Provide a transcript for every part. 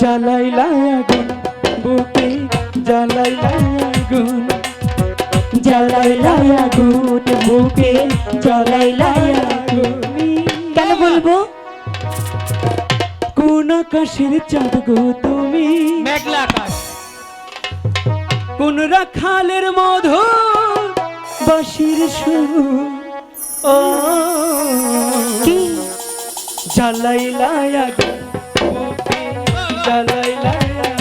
জ্বালাইলা আগুন বুকে জ্বালাইলা আগুন। জ্বালাইলা আগুন বুকে জ্বালাইলা আগুন। কেন বলব? কোন আকাশের চাঁদ গো তুমি? মেঘলা আকাশ। কোন রাখালের মধু বাসির সুর? ও জ্বালাইলা আগুন বুকে জ্বালাইলা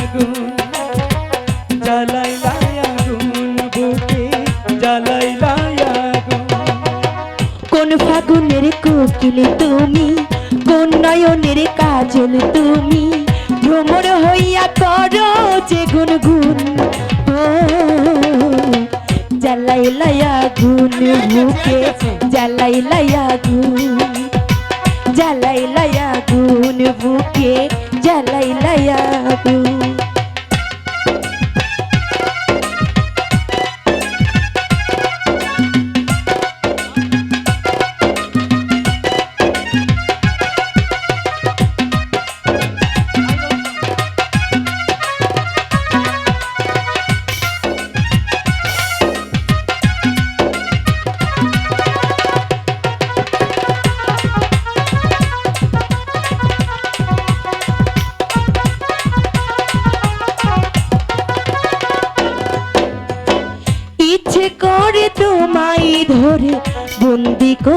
আগুন জ্বালাইলা আগুন বুকে জ্বালাইলা আগুন কোন ফাগুনের কোকিল তুমি, কোন নয়নের কাজল তুমি, ভ্রমর হইয়া করো যে গুনগুন। ও জ্বালাই লাইয়া গুন বুকে জ্বালাই লাইয়া গুন জ্বালাই লাইয়া গুন বুকে জ্বালাই লাইয়া গুন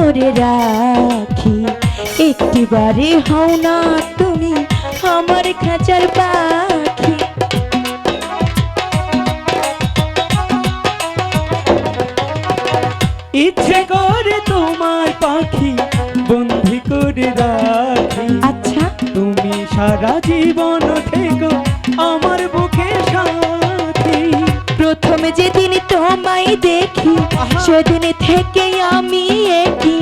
করে রাখি। একটিবারে হও না তুমি আমার খাঁচার পাখি। ইচ্ছে করে তোমার পাখি বন্দি করে রাখি। আচ্ছা। তুমি সারা জীবন তোমায় দেখি। সেদিন থেকে আমি একই।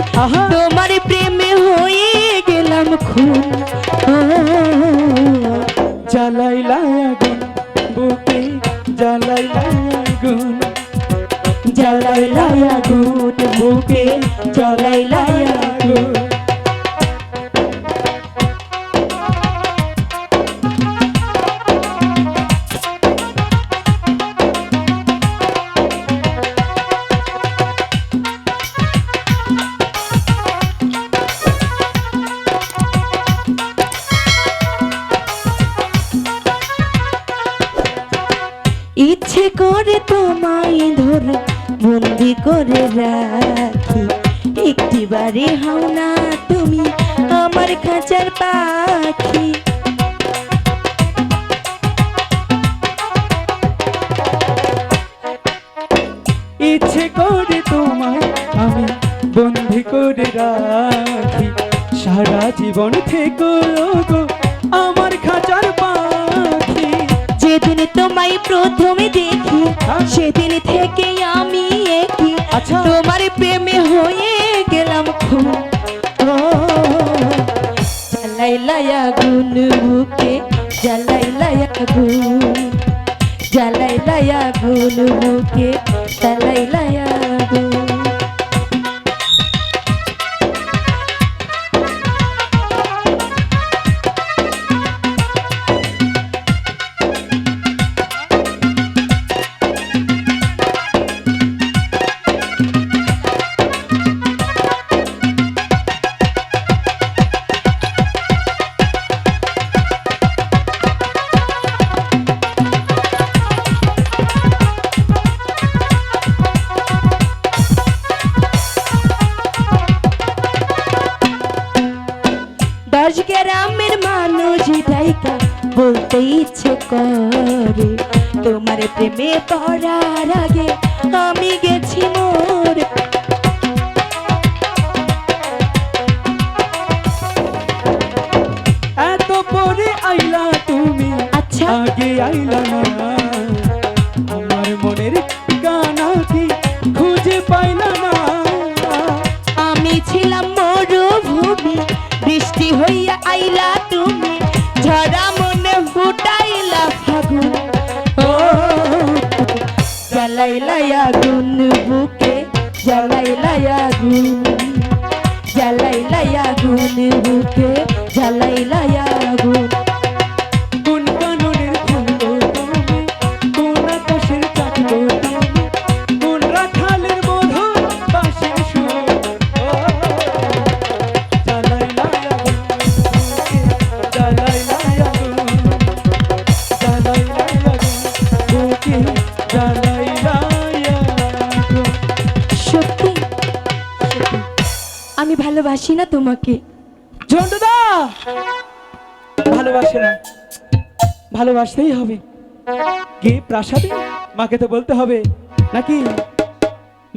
তোমার প্রেমে হয়ে গেলাম ও, জ্বালাইলা আগুন বুকে জ্বালাইলা আগুন। জ্বালাইলা আগুন বুকে জ্বালাইলা আগুন। ইচ্ছে করে তোমায় ধরে, বন্দি করে রাখি। একটি বারে হও না তুমি আমার খাঁচার পাখি। ইচ্ছে করে তোমায় আমি বন্দি করে রাখি। সারা জীবন থেকে আমার খাঁচার যেদিন তোমায় প্রথমে দেখি সেদিন থেকে আমি একই। আচ্ছা। তোমার প্রেমে হয়ে গেলাম খুন। ও। জ্বালাই লায়া গুন বুকে জ্বালাই লায়া গুন। জ্বালাই লায়া গুন বুকে জ্বালাই লায়া গুন গ্রামের মানুষ ডাইকা বলতে ইচ্ছে করে তোমার প্রেমে পড়ার আগে আমি গেছি মোর। এত পরে আইলা তুমি আচ্ছা। আগে আইলা না। জ্বালাইলা আগুন বুকে জ্বালাইলা আগুন জ্বালাইলা আগুন বুকে জ্বালাইলা আগুন ভালোবাসি না তোমাকে। ঝন্টুদা ভালোবাসে না। ভালোবাসতেই হবে। গিয়ে প্রাসাদে মাকে তো বলতে হবে। নাকি?